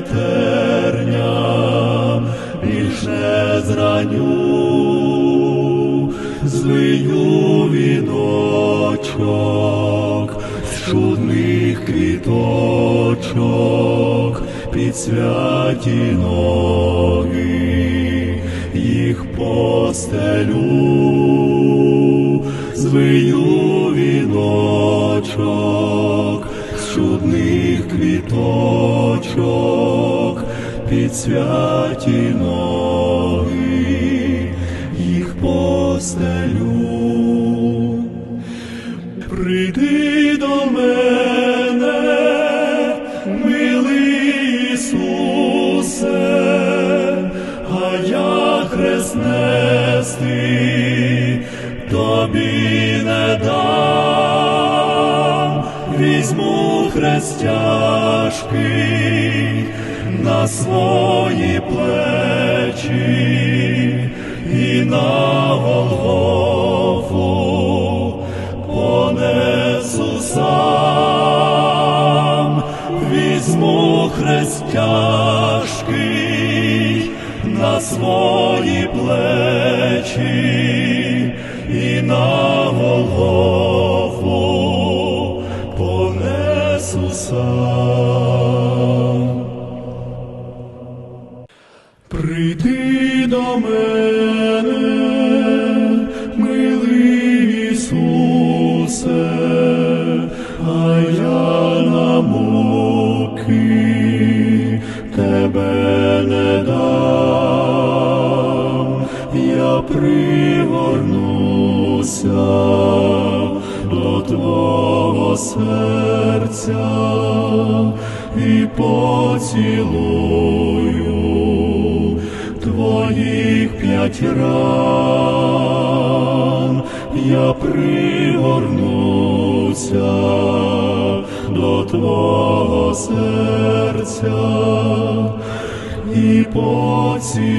терня більш не зраню, звию віночок з чудних квіточок під святі ноги, їх постелю, звию віночок чудних квіточок під святі ноги, їх постелю. Прийди до мене, милий Ісусе, а я хрест нести тобі не дам, візьму хрест тяжкий на свої плечі і на Голгофу понесу сам, візьму хрест тяжкий на свої плечі і на Голгофу сам. Прийди до мене, милий Ісусе, а я на муки тебе не дам, я пригорнуся до твого серця і поцілую твоїх п'ять ран, я пригорнуся до твого серця і поцілую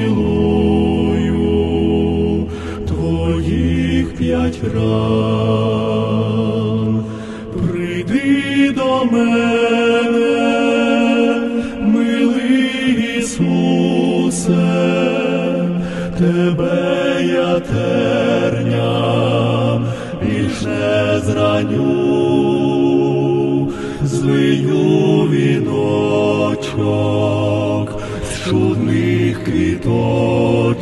твоїх п'ять ран. Мене, милий Ісусе, тебе я терня більш не зраню, звию віночок з чудних квіточок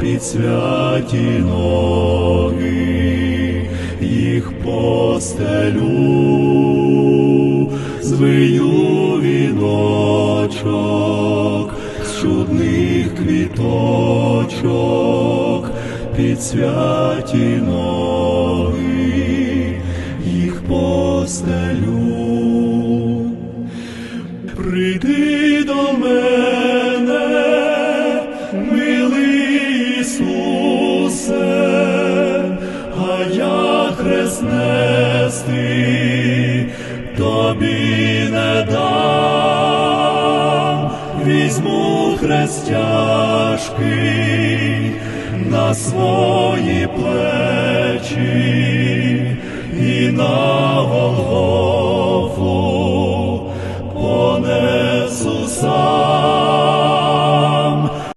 під святі ноги, їх постелю, звию віночок з чудних квіточок під святі ноги, їх постелю. Прийди до мене, милий Ісусе, а я хрест нести тобі не дам, візьму хрестяшки на свої плечі